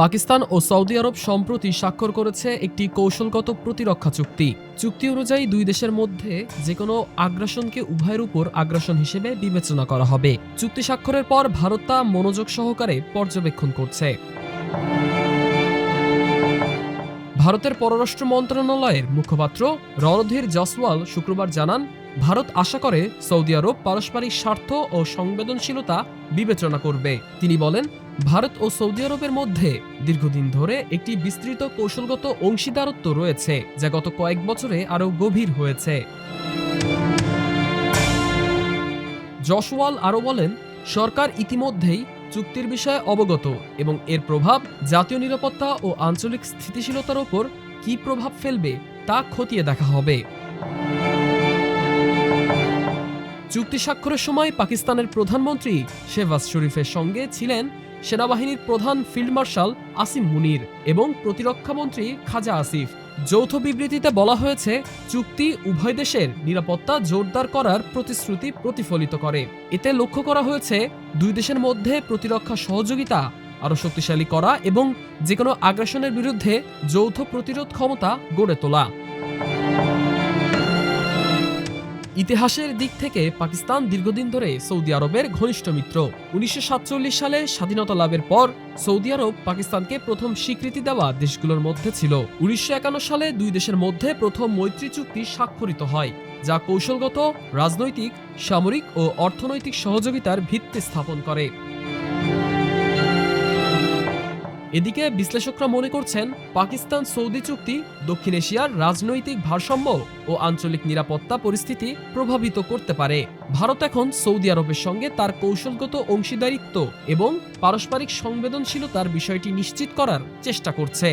পাকিস্তান ও Saudi আরব সম্প্রতি স্বাক্ষর করেছে একটি কৌশলগত প্রতিরক্ষা চুক্তি। চুক্তি অনুযায়ী দুই দেশের মধ্যে যে কোনো আগ্রাসনকে উভয়ের উপর আগ্রাসন হিসেবে বিবেচনা করা হবে। চুক্তি স্বাক্ষরের পর ভারত তা মনোযোগ সহকারে পর্যবেক্ষণ করছে। ভারতের পররাষ্ট্র মন্ত্রণালয়ের মুখপাত্র রণধীর জসওয়াল শুক্রবার জানান, ভারত আশা করে সৌদি আরব পারস্পরিক স্বার্থ ও সংবেদনশীলতা বিবেচনা করবে। তিনি বলেন, ভারত ও সৌদি আরবের মধ্যে দীর্ঘদিন ধরে একটি বিস্তৃত কৌশলগত অংশীদারত্ব রয়েছে, যা গত কয়েক বছরে আরও গভীর হয়েছে। জসওয়াল আরও বলেন, সরকার ইতিমধ্যেই চুক্তির বিষয়ে অবগত এবং এর প্রভাব জাতীয় নিরাপত্তা ও আঞ্চলিক স্থিতিশীলতার ওপর কী প্রভাব ফেলবে তা খতিয়ে দেখা হবে। চুক্তি স্বাক্ষরের সময় পাকিস্তানের প্রধানমন্ত্রী শেহবাজ শরীফের সঙ্গে ছিলেন সেনাবাহিনীর প্রধান ফিল্ড মার্শাল আসিম মুনির এবং প্রতিরক্ষামন্ত্রী খাজা আসিফ। যৌথ বিবৃতিতে বলা হয়েছে, চুক্তি উভয় দেশের নিরাপত্তা জোরদার করার প্রতিশ্রুতি প্রতিফলিত করে। এতে লক্ষ্য করা হয়েছে, দুই দেশের মধ্যে প্রতিরক্ষা সহযোগিতা আরও শক্তিশালী করা এবং যে কোনো আগ্রাসনের বিরুদ্ধে যৌথ প্রতিরোধ ক্ষমতা গড়ে তোলা। ইতিহাসের দিক থেকে পাকিস্তান দীর্ঘদিন ধরে সৌদি আরবের ঘনিষ্ঠ মিত্র। উনিশশো সাতচল্লিশ সালে স্বাধীনতা লাভের পর সৌদি আরব পাকিস্তানকে প্রথম স্বীকৃতি দেওয়া দেশগুলোর মধ্যে ছিল। উনিশশো একান্ন সালে দুই দেশের মধ্যে প্রথম মৈত্রী চুক্তি স্বাক্ষরিত হয়, যা কৌশলগত, রাজনৈতিক, সামরিক ও অর্থনৈতিক সহযোগিতার ভিত্তি স্থাপন করে। এদিকে বিশ্লেষকরা মনে করছেন, পাকিস্তান সৌদি চুক্তি, দক্ষিণ এশিয়ার রাজনৈতিক ভারসাম্য ও আঞ্চলিক নিরাপত্তা পরিস্থিতি প্রভাবিত করতে পারে। ভারত এখন সৌদি আরবের সঙ্গে তার কৌশলগত অংশীদারিত্ব এবং পারস্পরিক সংবেদনশীলতার বিষয়টি নিশ্চিত করার চেষ্টা করছে।